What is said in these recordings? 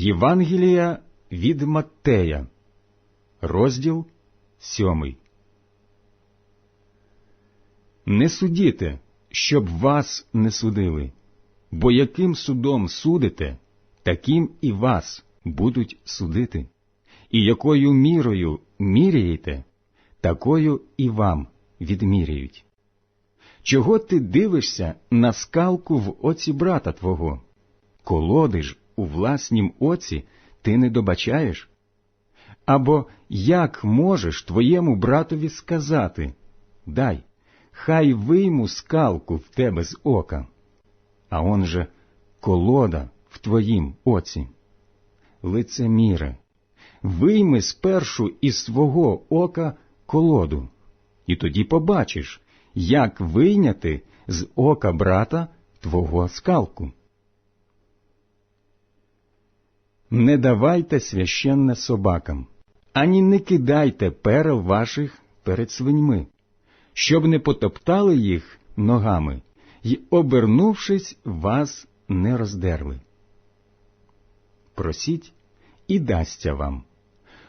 Євангелія від Маттея, розділ сьомий. Не судіте, щоб вас не судили, бо яким судом судите, таким і вас будуть судити, і якою мірою міряєте, такою і вам відміряють. Чого ти дивишся на скалку в оці брата твого? Колоди ж у власнім оці ти не добачаєш? Або як можеш твоєму братові сказати Дай, хай вийму скалку в тебе з ока, а он же колода в твоїм оці. Лицеміре, вийми спершу із свого ока колоду, і тоді побачиш, як вийняти з ока брата твого скалку. Не давайте священне собакам, ані не кидайте перел ваших перед свиньми, щоб не потоптали їх ногами й, обернувшись, вас не роздерли. Просіть і дасться вам,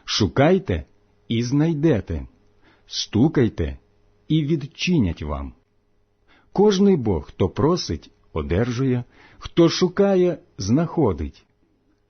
шукайте і знайдете, стукайте і відчинять вам. Кожний Бог, хто просить, одержує, хто шукає, знаходить,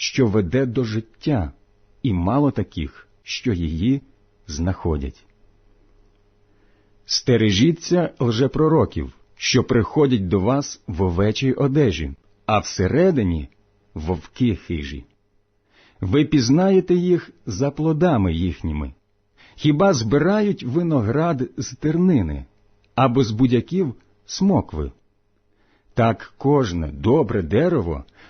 що веде до життя, і мало таких, що її знаходять. Стережіться лжепророків, що приходять до вас в овечій одежі, а всередині вовки хижі. Ви пізнаєте їх за плодами їхніми. Хіба збирають виноград з тернини, або з будяків смокви? Так кожне добре дерево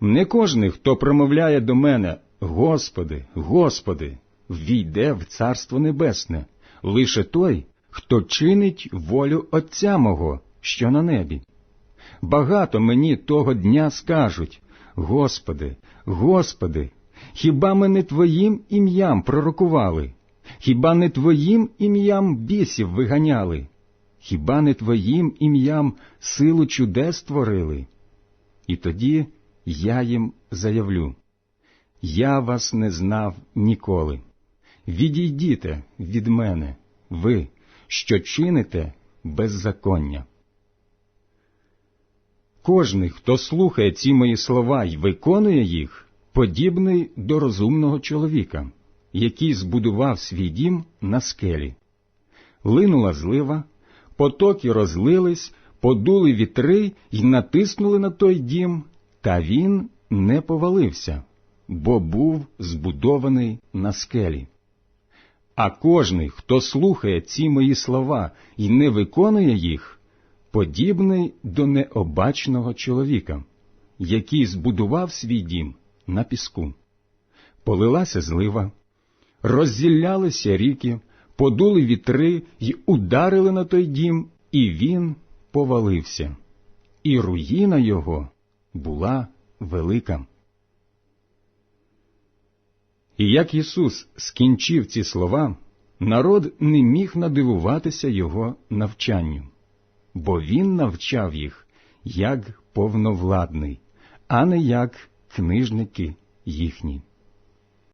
Не кожний, хто промовляє до мене Господи, Господи, війде в Царство Небесне, лише той, хто чинить волю Отця мого, що на небі. Багато мені того дня скажуть Господи, Господи, хіба ми не Твоїм ім'ям пророкували? Хіба не Твоїм ім'ям бісів виганяли? Хіба не Твоїм ім'ям силу чудес творили? І тоді я їм заявлю Я вас не знав ніколи. Відійдіте від мене, ви, що чините беззаконня. Кожний, хто слухає ці мої слова і виконує їх, подібний до розумного чоловіка, який збудував свій дім на скелі. Линула злива, потоки розлились, подули вітри й натиснули на той дім, та він не повалився, бо був збудований на скелі. А кожний, хто слухає ці мої слова і не виконує їх, подібний до необачного чоловіка, який збудував свій дім на піску. Полилася злива, роззіллялися ріки, подули вітри й ударили на той дім, і він повалився, і руїна його була велика. І як Ісус скінчив ці слова, народ не міг надивуватися Його навчанню, бо Він навчав їх як повновладний, а не як книжники їхні.